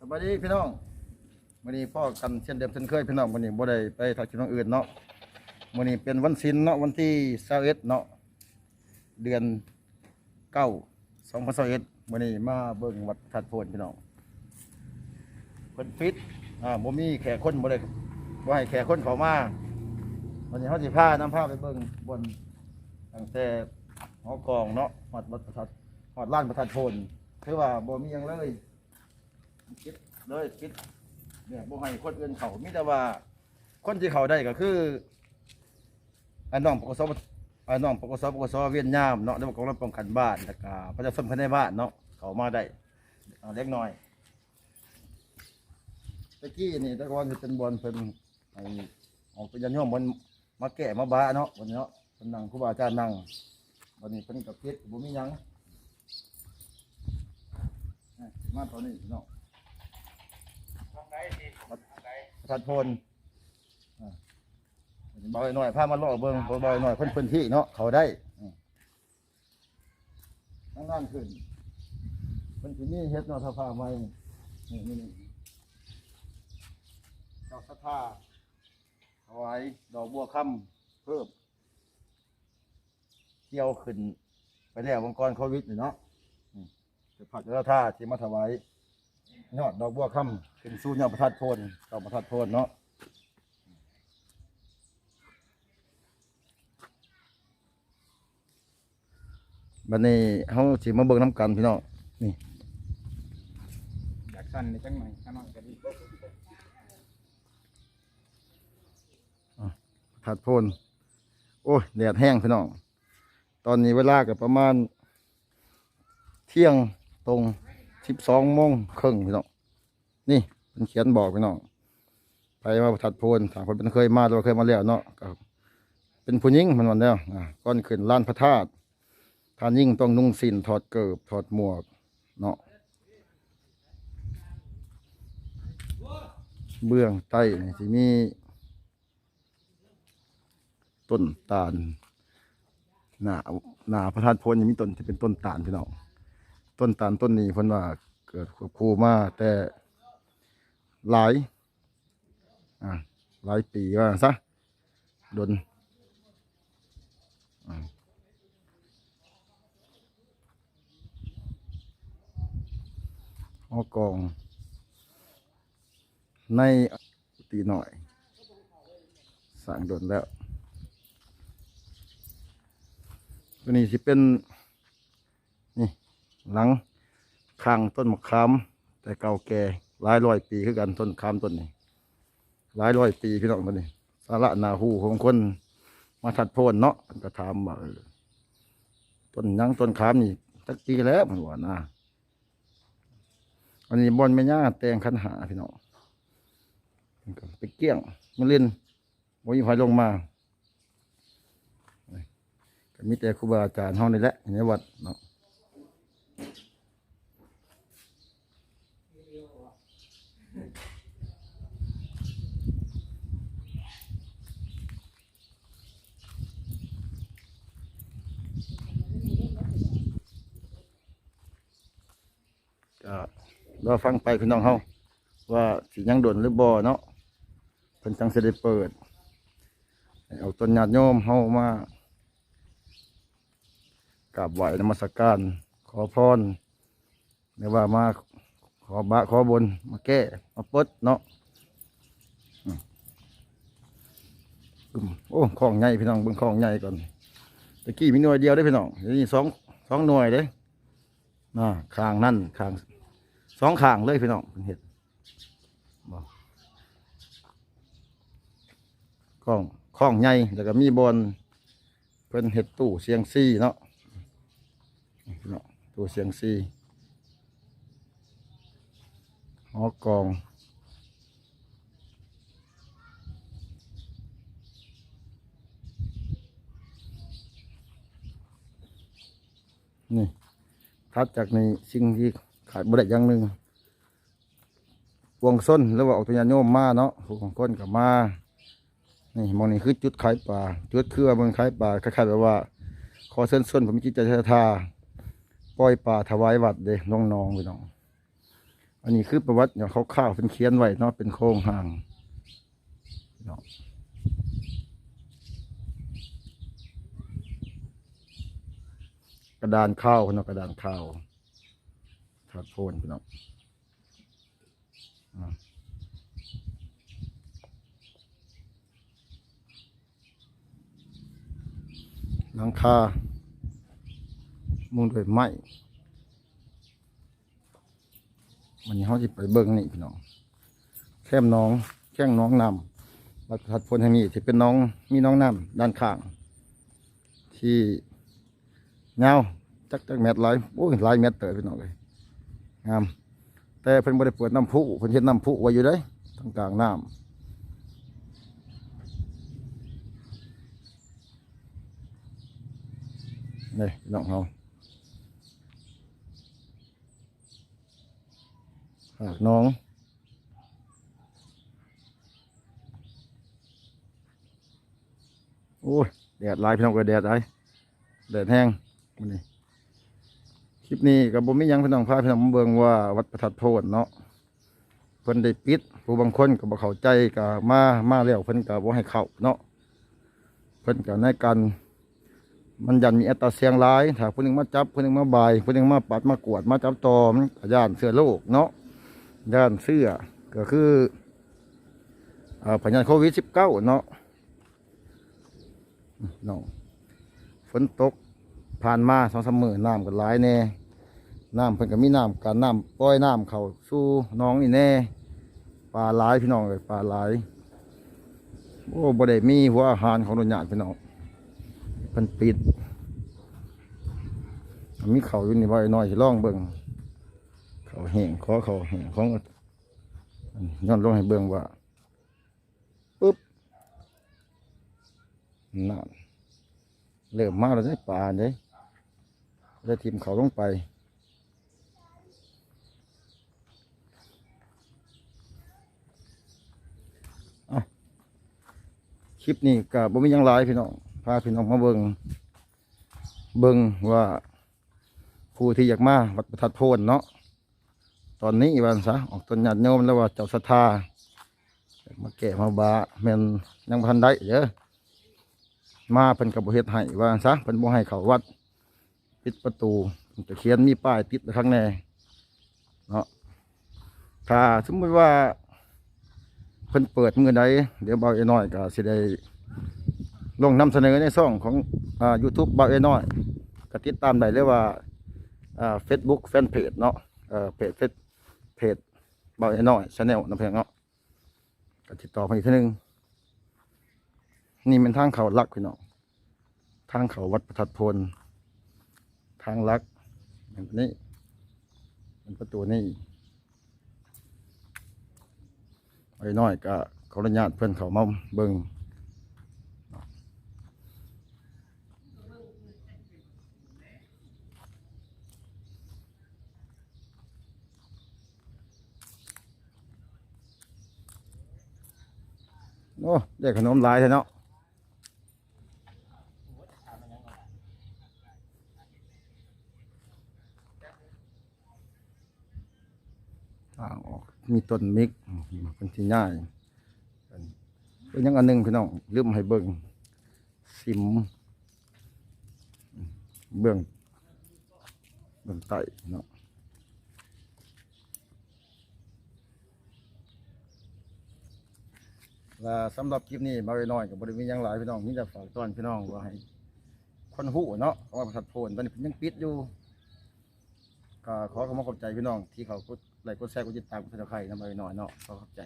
สวัสดีพี่น้องวันนี้พ่อกันเช่นเดิมเช่นเคยพี่น้องวันนี้บ่ได้ไปถ่ายคลิปน้องอื่นเนาะวันนี้เป็นวันศิลเนาะวันที่21เนาะเดือนเก้าสองพันสเอ็ดวันนี้มาเบิ่งวัดทัดโพนพี่น้องเพิ่นฟิตอ่าบ่มีแขกคนบ่ได้บ่ให้แขกคนเขามาวันนี้เฮาสิพานํพาไปเบิ่งบนตั้งแต่หอกองเนาะฮอดวัดประทัดฮอดลานประทัดโพนคือว่าบ่มีหยังเลย คิดเลยคิดเนี่ยบ่ให้คนอื่นเขามีแต่ว่า คนที่เขาได้ก็คือไอ้น้องปกสไอ้น้องปกสปกสเวียนยามเนาะแล้วก็กองรับป้องกันบ้านแล้วก็ประชาชนภายในบ้านเนาะเขามาได้เอาเล็กน้อยตะกี้นี่ตะกอนคือเป็นบอลเป็นไอ้ออกเป็นยันโยมบนมาแก่มาบ้าเนาะวันนี้เนาะเป็นนั่งครูบาอาจารย์นั่งวันนี้เป็นกับเพชรบ่มียังอะมาตอนนี้เนาะ ประธานพลบอ่าเบาหน่อยพามาล่อเบิ้งเบาหน่อยเพิ่นพื้นที่เนาะเขาได้นั่งนั่งขึ้นเพิ่นที่นี่เฮ็ดเนาะถ้าพาไว้นี่นี่นี่ดอกสะท่าถวายดอกบัวค่ำเพิ่มเกี่ยวขึ้น ไปแล้ววงกรโควิดนี่เนาะจะผักจะท่าที่มาถวาย ยอดดอกบัวค่ำเป็นสู้ยอดประทัดโพนดอกประทัดโพนเนาะบัดนี้เฮาสิมาเบิ่งน้ำกันพี่น้องนี่อยากสั่นในจังหน่อยข้างนอกก็ดีประทัดโพนโอ้ยแดดแห้งพี่น้อง ตอนนี้เวลาก็ประมาณ เที่ยงตรง สิบสองโมงครึ่งพี่น้องนี่เป็นเขียนบอกพี่น้องไปมาประทัดโพนถามคนเป็นเคยมาหรือว่าเคยมาแล้วเนาะเป็นผู้หญิงมันวันแล้วก่อนขึ้นลานพระธาตุท่านยิ่งต้องนุ่งสินถอดเกิบถอดหมวกเนาะเบื้องใต้นี่สิมีต้นตาลหน้าหน้าพระธาตุโพนยังมีต้นที่เป็นต้นตาลพี่น้อง ต้นตาลต้นนี้เพิ่นว่าเกิดควบคู่มาแต่หลายอ่าหลายปีว่าซะดนอ่าฮอกอง ในตีหน่อยสั่งดนแล้วตัวนี้สิเป็น หลังข้างต้นมะขามแต่เก่าแก่หลายร้อยปีคือกันต้นมะขามต้นนี้หลายร้อยปีพี่น้องตัวนี้สาระนาหูของคนมาถัดโพนเนาะก็ถามว่าเออต้นยังต้นขามนี่ตักปีแล้วมันว่านะอันนี้บอนไม่ย่าแตงคันหาพี่น้องไปเกี้ยงมาเล่นวันนี้พายลงมาก็มีแต่ครูบาอาจารย์ห้องนี่แหละในวัดเนาะ ก็รอฟังไปพี่น้องเฮาว่าสิยังโดนหรือบ่เนาะเพิ่นจังสิได้เปิด เอาต้นญาติโยมเฮามากราบไหวนมัสการขอพรหรือว่ามา ขอบะขอบน มาแก้ มาปดเนาะโอ้ของใหญ่พี่น้องเบิ่งของใหญ่ก่อนตะกี้มีหน่วยเดียวได้พี่น้องเดี๋ยวนี้สองสองหน่วยเด้น่ะข้างนั่นข้างสองข้างเลยพี่น้องเพิ่นเห็ดบอกข้องข้องใหญ่แล้วก็มีบอลเพิ่นเห็ดตู้เสียงซี่เนาะเนาะตัวเสียงซีห อกอง นี่ทัดจากในสิ่งที่ขาดบริอย่างหนึ่งวงส้นหรือว่าออกตัวยานโยมมาเนาะผู้ของคนกับมา นี่มองนี่คือจุดขายป่าจุดคือว่ามืองขายป่าคล้ายๆแบบว่า ขอเส้นส้นผมมีจิตใจศรัทธาปล่อยป่าถวายวัดเด้น้องๆพี่น้อง อันนี้คือประวัติเนี่ยเขาข้าวเป็นเขียนไว้เนาะเป็นโครงห่างเนาะกระดานข้าวเนาะกระดานข้าวถาดโพนพี่น้องอ่าหลังคามุงด้วยไม้ วันนี้เขาจะไปเบิ่งนี่พี่น้องแคมน้องแข้งน้องนำวัดทัดพลแห่งนี้ที่เป็นน้องมีน้องน้ำด้านข้าง ที่เงาวจักจักเม็ดลายโอ้ยลายเม็ดเต๋อพี่น้องเลยงามแต่เพิ่นบ่ได้เปิดน้ำพุเพิ่นเฮ็ดน้ำพุไว้อยู่ได้ตรงกลางน้ำนี่พี่น้องเขา ฝากน้อง โอ้ย แดดลายพี่น้องก็แดดหลายแดดแห้งมันนี่คลิปนี้กับผมมีหยังพี่น้องพาพี่น้องมาเบิ่งว่าวัดประทัดโพนเนาะเพิ่นได้ปิดผู้บางคนก็บ่เข้าใจก็มามาแล้วเพิ่นก็บ่ให้เข้าเนาะเพิ่นก็ในการมันยันมีอัตราเสียงหลายถ้าผู้หนึ่งมาจับผู้หนึ่งมาบายผู้หนึ่งมาปัดมากวดมาจับตอมันก็ย่านเสือโลกเนาะ ด้านเสื้อก็คือพยานโควิดสิบเก้าเนาะเนาะฝนตกผ่านมาสองสามมือน้ำก็หลายแน่น้ำเพิ่นก็มีน้ำการน้ำปล่อยน้ำเขาสู่หน้องนี่แน่ปลาหลายพี่น้องเลยปลาหลายโอ้บ่ได้มีหัวอาหารของโดนญาติพี่น้องเพิ่นปิด มีเขาอยู่นี่บ่อยน้อยสิลองเบิ่ง เขาแห้งขอเขาแห้งของย้อนลงให้เบิ่งว่าปึ๊บนั่นเริ่มมาแล้วได้ปลาเด้ได้ทีมเขาลงไปเอคลิปนี้กับบ่มียังหลายพี่น้องพาพี่น้องมาเบิงเบิงว่าผู้ที่อยากมาวัดประทัดโพนเนาะ ตอนนี้วันซะออกต้นหยัดโยมแล้วว่าเจ้าศรัทธามาแก่มาบาแม่นยังพันได้เด้อมาเพิ่นกับบ่เฮ็ดให้ว่าซะเพิ่นบ่ให้เขาวัด ปิดประตูจะเขียนมีป้ายติดข้างในเนาะถ้าสมมติว่าเพิ่นเปิดมื้อใดเดี๋ยวเบาไอ้น้อยก็สิได้ลงนำเสนอในช่องของอ่า YouTube เบาไอ้น้อยก็ติดตามได้เลยว่าอ่า Facebook Fanpage เนาะเอ่อเพจเฟซ เพจเบาไอ้น้อยชาแนลน้ำเพลงเนาะก็ติดต่อมาอีกทีนึง นี่เป็นทางเขาลักพี่น้องทางเขาวัดประทัดพล ทางลักอย่างนี้เป็นประตูนี่ไอ้น้อยก็ขออนุญาตเพื่อนเขามาเบิงโอ้ได้ขนมหลายแท้เนาะทางออกมีต้นมิกเป็นที่ง่ายเป็นยังอันหนึ่งพี่น้องลืมให้เบิ่งสิม เบื้องเบื้องใต้เนาะ และสำหรับคลิปนี้มาไว้น้อยกับบริเวณยังหลายพี่น้องมีแต่ฝากต้อนพี่น้องว่าให้คนหูเนาะว่าประทัดโพนตอนนี้เพิ่นยังปิดอยู่ก็ขอขอบคุณขอบใจพี่น้องที่เขากดไลค์กดแชร์กดติดตามกดติดตามใครนะมาหน่อยเนาะขอขอบใจ